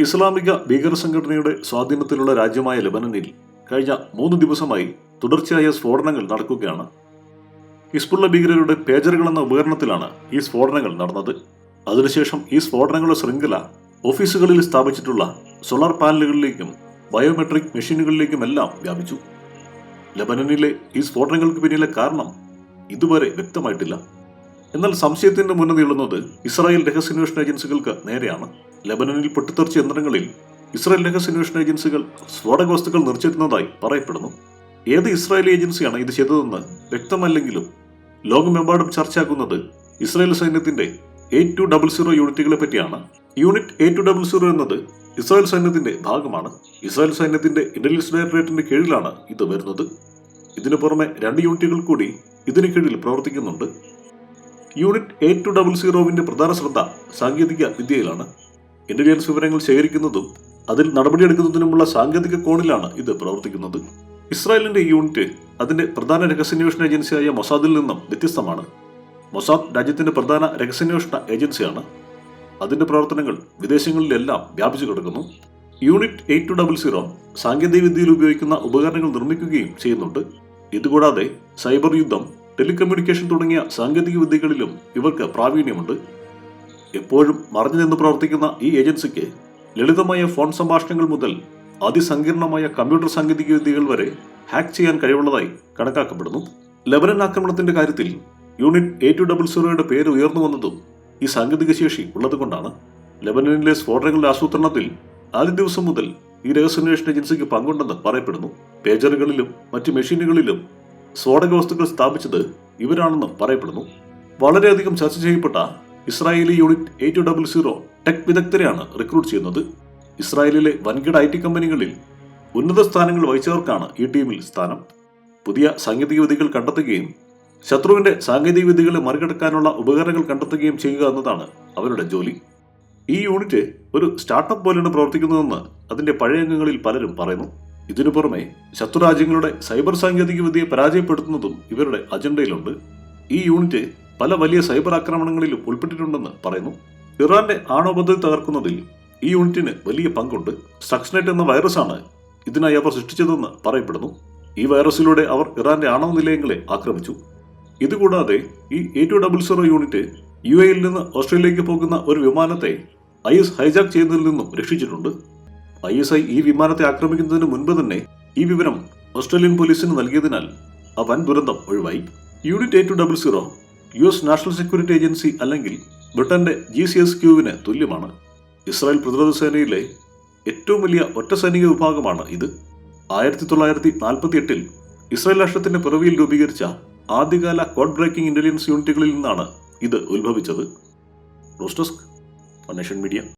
ഇസ്ലാമിക ഭീകര സംഘടനയുടെ സ്വാധീനത്തിലുള്ള രാജ്യമായ ലബനനിൽ കഴിഞ്ഞ മൂന്ന് ദിവസമായി തുടർച്ചയായ സ്ഫോടനങ്ങൾ നടക്കുകയാണ്. ഹിസ്ബുള്ള ഭീകരരുടെ പേജറുകൾ എന്ന ഉപകരണത്തിലാണ് ഈ സ്ഫോടനങ്ങൾ നടന്നത്. അതിനുശേഷം ഈ സ്ഫോടനങ്ങളുടെ ശൃംഖല ഓഫീസുകളിൽ സ്ഥാപിച്ചിട്ടുള്ള സോളാർ പാനലുകളിലേക്കും ബയോമെട്രിക് മെഷീനുകളിലേക്കുമെല്ലാം വ്യാപിച്ചു. ലബനനിലെ ഈ സ്ഫോടനങ്ങൾക്ക് പിന്നിലെ കാരണം ഇതുവരെ വ്യക്തമായിട്ടില്ല. എന്നാൽ സംശയത്തിന്റെ മുന്നിൽ നീളുന്നത് ഇസ്രായേൽ രഹസ്യാന്വേഷണ ഏജൻസികൾക്ക് നേരെയാണ്. ലബനനിൽ പൊട്ടിത്തെറിച്ച യന്ത്രങ്ങളിൽ ഇസ്രായേൽ രഹസ്യാന്വേഷണ ഏജൻസികൾ സ്ഫോടക വസ്തുക്കൾ നിർച്ചിരുന്നതായി പറയപ്പെടുന്നു. ഏത് ഇസ്രായേലി ഏജൻസിയാണ് ഇത് ചെയ്തതെന്ന് വ്യക്തമല്ലെങ്കിലും ലോകമെമ്പാടും ചർച്ചയാക്കുന്നത് ഇസ്രായേൽ സൈന്യത്തിന്റെ എയ്റ്റ് ടു ഡബിൾ സീറോ യൂണിറ്റുകളെ പറ്റിയാണ്. Unit eight two double zero എന്നത് ഇസ്രായേൽ സൈന്യത്തിന്റെ ഭാഗമാണ്. ഇസ്രായേൽ സൈന്യത്തിന്റെ ഇന്റലിജൻസ് ഡയറക്ടറേറ്റിന്റെ കീഴിലാണ് ഇത് വരുന്നത്. ഇതിനു പുറമെ രണ്ട് യൂണിറ്റുകൾ കൂടി ഇതിന് കീഴിൽ പ്രവർത്തിക്കുന്നുണ്ട്. യൂണിറ്റ് എയ്റ്റ് ടു ഡബിൾ സീറോവിന്റെ പ്രധാന ശ്രദ്ധ സാങ്കേതിക വിദ്യയിലാണ്. ഇന്റലിജൻസ് വിവരങ്ങൾ ശേഖരിക്കുന്നതും അതിൽ നടപടിയെടുക്കുന്നതിനുമുള്ള സാങ്കേതിക കോണിലാണ് ഇത് പ്രവർത്തിക്കുന്നത്. ഇസ്രായേലിന്റെ യൂണിറ്റ് അതിന്റെ പ്രധാന രഹസ്യാന്വേഷണ ഏജൻസിയായ മൊസാദിൽ നിന്നും വ്യത്യസ്തമാണ്. മൊസാദ് രാജ്യത്തിന്റെ പ്രധാന രഹസ്യാന്വേഷണ ഏജൻസിയാണ്. അതിന്റെ പ്രവർത്തനങ്ങൾ വിദേശങ്ങളിലെല്ലാം വ്യാപിച്ചു കിടക്കുന്നു. Unit eight two double zero സാങ്കേതിക വിദ്യയിൽ ഉപയോഗിക്കുന്ന ഉപകരണങ്ങൾ നിർമ്മിക്കുകയും ചെയ്യുന്നുണ്ട്. ഇതുകൂടാതെ സൈബർ യുദ്ധം ടെലികമ്മ്യൂണിക്കേഷൻ തുടങ്ങിയ സാങ്കേതിക വിദ്യകളിലും ഇവർക്ക് പ്രാവീണ്യമുണ്ട്. എപ്പോഴും മറഞ്ഞു നിന്ന് പ്രവർത്തിക്കുന്ന ഈ ഏജൻസിക്ക് ലളിതമായ ഫോൺ സംഭാഷണങ്ങൾ മുതൽ അതിസങ്കീർണമായ കമ്പ്യൂട്ടർ സാങ്കേതിക വിദ്യകൾ വരെ ഹാക്ക് ചെയ്യാൻ കഴിവുള്ളതായി കണക്കാക്കപ്പെടുന്നു. ലെബനൻ ആക്രമണത്തിന്റെ കാര്യത്തിൽ യൂണിറ്റ് എ ടു ഡബിൾ സീറോയുടെ പേര് ഉയർന്നു വന്നതും ഈ സാങ്കേതിക ശേഷി ഉള്ളതുകൊണ്ടാണ്. ലെബനനിലെ സ്ഫോടനങ്ങളുടെ ആസൂത്രണത്തിൽ ആദ്യ ദിവസം മുതൽ ഈ രഹസ്യാന്വേഷണ ഏജൻസിക്ക് പങ്കുണ്ടെന്ന് പറയപ്പെടുന്നു. പേജറുകളിലും മറ്റ് മെഷീനുകളിലും സ്ഫോടക വസ്തുക്കൾ സ്ഥാപിച്ചത് ഇവരാണെന്നും പറയപ്പെടുന്നു. വളരെയധികം ചർച്ച ചെയ്യപ്പെട്ട Israeli unit eight double zero tech വിദഗ്ധരെയാണ് recruit ചെയ്യുന്നത്. ഇസ്രായേലിലെ വൻകിട ഐ ടി കമ്പനികളിൽ ഉന്നത സ്ഥാനങ്ങൾ വഹിച്ചവർക്കാണ് ഈ ടീമിൽ സ്ഥാനം. പുതിയ സാങ്കേതിക വിദ്യകൾ കണ്ടെത്തുകയും ശത്രുവിന്റെ സാങ്കേതിക വിദ്യകളെ മറികടക്കാനുള്ള ഉപകരണങ്ങൾ കണ്ടെത്തുകയും ചെയ്യുക എന്നതാണ് അവരുടെ ജോലി. ഈ യൂണിറ്റ് ഒരു സ്റ്റാർട്ടപ്പ് പോലെയാണ് പ്രവർത്തിക്കുന്നതെന്ന് അതിന്റെ പഴയ അംഗങ്ങളിൽ പലരും പറയുന്നു. ഇതിനു പുറമെ ശത്രുരാജ്യങ്ങളുടെ സൈബർ സാങ്കേതിക വിദ്യയെ പരാജയപ്പെടുത്തുന്നതും ഇവരുടെ അജണ്ടയിലുണ്ട്. ഈ യൂണിറ്റ് പല വലിയ സൈബർ ആക്രമണങ്ങളിലും ഉൾപ്പെട്ടിട്ടുണ്ടെന്ന് പറയുന്നു. ഇറാന്റെ ആണവ പദ്ധതി തകർക്കുന്നതിൽ ഈ യൂണിറ്റിന് വലിയ പങ്കുണ്ട്. സക്സ്നെറ്റ് എന്ന വൈറസാണ് ഇതിനായി അവർ സൃഷ്ടിച്ചതെന്ന് പറയപ്പെടുന്നു. ഈ വൈറസിലൂടെ അവർ ഇറാന്റെ ആണവ നിലയങ്ങളെ ആക്രമിച്ചു. ഇതുകൂടാതെ ഈ eight two double zero unit U എയിൽ നിന്ന് ഓസ്ട്രേലിയയിലേക്ക് പോകുന്ന ഒരു വിമാനത്തെ ഐ എസ് ഹൈജാക്ക് ചെയ്യുന്നതിൽ നിന്നും രക്ഷിച്ചിട്ടുണ്ട്. ഐ എസ് ഐ ഈ വിമാനത്തെ ആക്രമിക്കുന്നതിന് മുൻപ് തന്നെ ഈ വിവരം ഓസ്ട്രേലിയൻ പോലീസിന് നൽകിയതിനാൽ ആ വൻ ദുരന്തം ഒഴിവായി. Unit eight two double zero U S national security agency അല്ലെങ്കിൽ ബ്രിട്ടന്റെ ജി സി എസ് ക്യൂവിന് തുല്യമാണ്. ഇസ്രായേൽ പ്രതിരോധ സേനയിലെ ഏറ്റവും വലിയ ഒറ്റ സൈനിക വിഭാഗമാണ് ഇത്. ആയിരത്തി തൊള്ളായിരത്തി നാൽപ്പത്തി എട്ടിൽ ഇസ്രായേൽ രാഷ്ട്രത്തിന്റെ പിറവിയിൽ രൂപീകരിച്ച ആദ്യകാല കോഡ് ബ്രേക്കിംഗ് ഇന്റലിജൻസ് യൂണിറ്റുകളിൽ നിന്നാണ് ഇത് ഉത്ഭവിച്ചത്. റോസ്റ്റസ്ക് മീഡിയ.